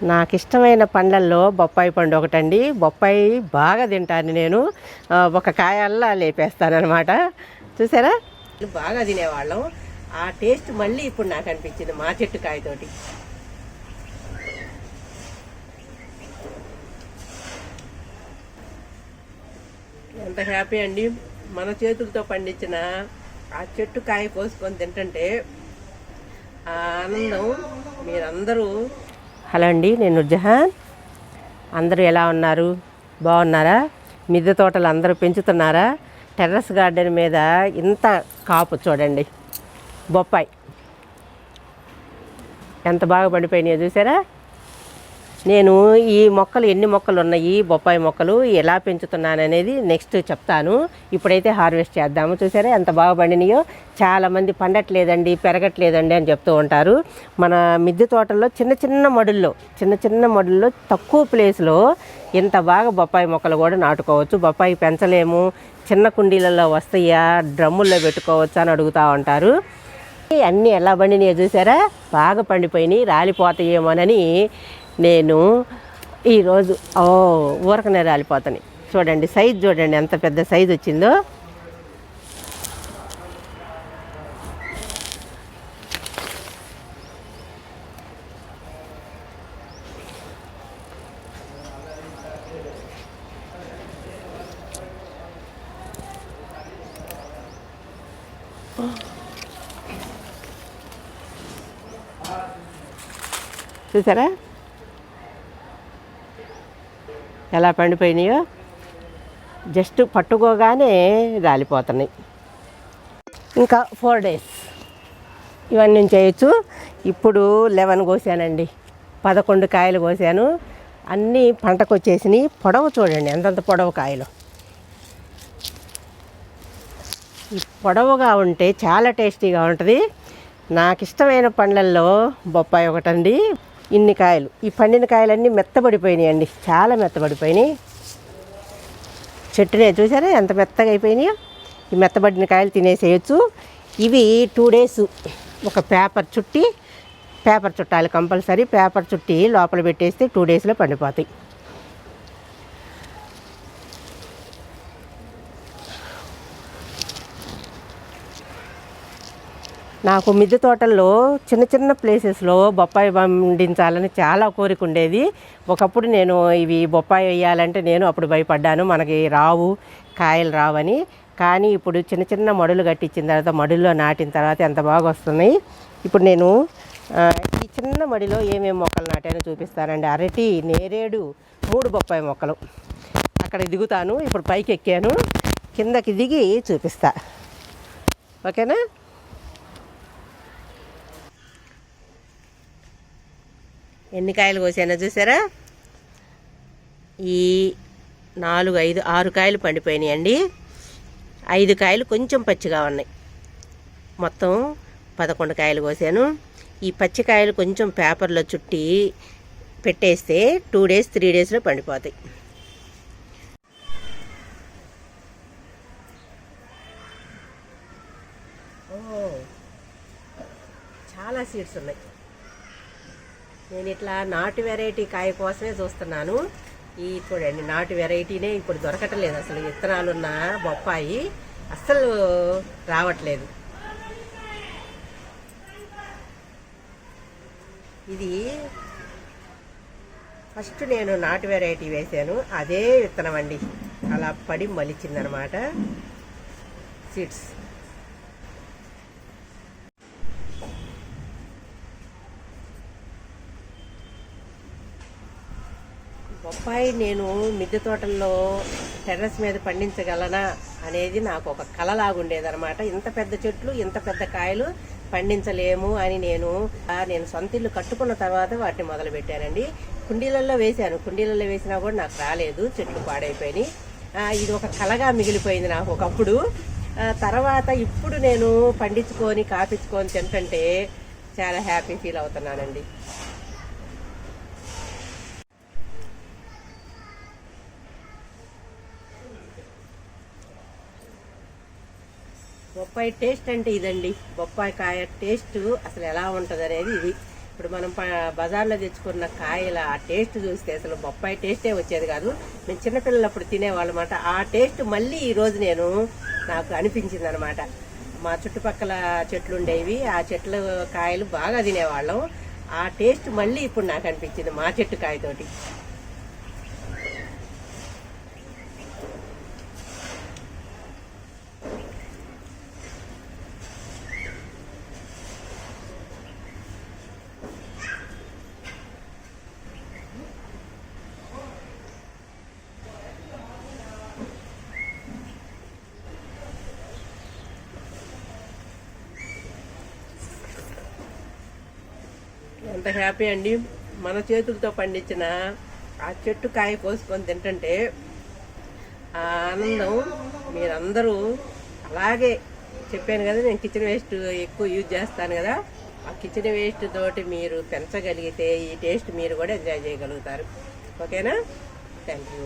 నాకు ఇష్టమైన పండ్లల్లో బొప్పాయి పండు ఒకటండి. బొప్పాయి బాగా తింటాను నేను. ఒక కాయల్లా లేపేస్తాను అనమాట చూసారా బాగా తినేవాళ్ళం. ఆ టేస్ట్ మళ్ళీ ఇప్పుడు నాకు అనిపించింది మా చెట్టు కాయతోటి. ఎంత హ్యాపీ అండి. మన చేతులతో పండించిన ఆ చెట్టు కాయ కోసుకొని తింటుంటే ఆ ఆనందం మీరందరూ హలో అండి నేను జహాన్ అందరూ ఎలా ఉన్నారు? బాగున్నారా? మిద్దె తోటలు అందరూ పెంచుతున్నారా? టెర్రస్ గార్డెన్ మీద ఇంత కాపు చూడండి. బొప్పాయి. ఎంత బాగా పండిపోయినాయో చూసారా? నేను ఈ మొక్కలు ఎన్ని మొక్కలు ఉన్నాయి బొప్పాయి మొక్కలు ఎలా పెంచుతున్నాను అనేది నెక్స్ట్ చెప్తాను. ఇప్పుడైతే హార్వెస్ట్ చేద్దాము. చూసారా ఎంత బాగా పండినాయో? చాలామంది పండట్లేదండి పెరగట్లేదండి అని చెప్తూ ఉంటారు. మన మిద్దె తోటల్లో చిన్న చిన్న మడుల్లో చిన్న చిన్న మడుల్లో తక్కువ ప్లేస్లో ఇంత బాగా బొప్పాయి మొక్కలు కూడా నాటుకోవచ్చు. బొప్పాయి పెంచలేము. చిన్న కుండీలలో వస్తాయా? డ్రమ్ముల్లో పెట్టుకోవచ్చు అని అడుగుతూ ఉంటారు. అన్నీ ఎలా పండినాయో చూసారా? బాగా పండిపోయినాయి రాలిపోతాయేమోనని నేను ఈరోజు ఓ ఊరకనే రాలిపోతాయి చూడండి సైజు చూడండి ఎంత పెద్ద సైజు వచ్చిందో. చూసారా? ఎలా పండిపోయినాయో జస్ట్ పట్టుకోగానే రాలిపోతున్నాయి. ఇంకా ఫోర్ డేస్ ఇవన్నీ చేయొచ్చు. ఇప్పుడు లెవెన్ కోసానండి. పదకొండు కాయలు కోసాను. అన్నీ పంటకు వచ్చేసినాయి. పొడవు చూడండి ఎంతంత పొడవు కాయలు. ఈ పొడవుగా ఉంటే చాలా టేస్టీగా ఉంటుంది. నాకు ఇష్టమైన పండ్లల్లో బొప్పాయి ఒకటండి. ఇన్ని కాయలు. ఈ పండిన కాయలన్నీ అండి చాలా మెత్తబడిపోయినాయి. చెట్టునే చూసారా? ఎంత మెత్తగా అయిపోయినాయో. ఈ మెత్తబడిన కాయలు తినేసేయచ్చు. ఇవి టూ డేస్ ఒక పేపర్ చుట్టి పేపర్ చుట్టాలి కంపల్సరీ. పేపర్ చుట్టి లోపల పెట్టేస్తే టూ డేస్లో పండిపోతాయి. నాకు మిద్దె తోటల్లో చిన్న చిన్న ప్లేసెస్లో బొప్పాయి పండించాలని చాలా కోరిక ఉండేది. ఒకప్పుడు నేను ఇవి బొప్పాయి వేయాలంటే నేను అప్పుడు భయపడ్డాను. మనకి రావు కాయలు రావని. కానీ ఇప్పుడు చిన్న చిన్న మడులు కట్టించిన తర్వాత మడుల్లో నాటిన తర్వాత ఎంత బాగా వస్తున్నాయి. ఇప్పుడు నేను ఈ చిన్న మడిలో ఏమేమి మొక్కలు నాటానో చూపిస్తానండి. అరటి నేరేడు మూడు బొప్పాయి మొక్కలు. అక్కడ దిగుతాను. ఇప్పుడు పైకి ఎక్కాను కిందకి దిగి చూపిస్తా. ఓకేనా? ఎన్ని కాయలు కోసానో చూసారా? ఈ నాలుగు ఐదు ఆరు కాయలు పండిపోయినాయండి. ఐదు కాయలు కొంచెం పచ్చిగా ఉన్నాయి. మొత్తం పదకొండు కాయలు కోసాను. ఈ పచ్చికాయలు కొంచెం పేపర్లో చుట్టి పెట్టేస్తే టూ డేస్ త్రీ డేస్లో పండిపోతాయి. చాలా సీడ్స్ ఉన్నాయి. నేను ఇట్లా నాటు వెరైటీ కాయ కోసమే చూస్తున్నాను. ఈ చూడండి నాటు వెరైటీనే ఇప్పుడు దొరకటలేదు. అసలు విత్తనాలున్న బొప్పాయి అస్సలు రావట్లేదు. ఇది ఫస్ట్ నేను నాటు వెరైటీ వేసాను. అదే విత్తనం అండి. అలా పడి మలిచిందనమాట. సీడ్స్. బొప్పాయి నేను మిద్దె తోటల్లో టెర్రస్ మీద పండించగలనా అనేది నాకు ఒక కలలాగుండేదన్నమాట ఇంత పెద్ద చెట్లు ఇంత పెద్ద కాయలు పండించలేము అని నేను నేను సొంత ఇల్లు కట్టుకున్న తర్వాత వాటిని మొదలు పెట్టానండి కుండీలలో వేశాను. కుండీలలో వేసినా కూడా నాకు రాలేదు. చెట్లు పాడైపోయినాయి. ఇది ఒక కలగా మిగిలిపోయింది నాకు ఒకప్పుడు. తర్వాత ఇప్పుడు నేను పండించుకొని కాపించుకొని తింటుంటే చాలా హ్యాపీ ఫీల్ అవుతున్నానండి. బొప్పాయి టేస్ట్ అంటే ఇదండి. బొప్పాయి కాయ టేస్ట్ అసలు ఎలా ఉంటుంది అనేది ఇది. ఇప్పుడు మనం బజార్లో తెచ్చుకున్న కాయల ఆ టేస్ట్ చూస్తే అసలు బొప్పాయి టేస్టే వచ్చేది కాదు. మేము చిన్నపిల్లలప్పుడు తినేవాళ్ళమాట ఆ టేస్ట్ మళ్ళీ ఈరోజు నేను నాకు అనిపించింది అనమాట మా చుట్టుపక్కల చెట్లు ఉండేవి. ఆ చెట్ల కాయలు బాగా తినేవాళ్ళం. ఆ టేస్ట్ మళ్ళీ ఇప్పుడు నాకు అనిపించింది మా చెట్టు కాయతోటి. ఎంత హ్యాపీ అండి. మన చేతులతో పండించిన ఆ చెట్టు కాయ కోసుకొని తింటుంటే ఆ ఆనందం మీరందరూ అలాగే చెప్పాను కదా నేను కిచెన్ వేస్ట్ ఎక్కువ యూజ్ చేస్తాను కదా ఆ కిచెన్ వేస్ట్ తోటి మీరు పెంచగలిగితే ఈ టేస్ట్ మీరు కూడా ఎంజాయ్ చేయగలుగుతారు. ఓకేనా? Thank you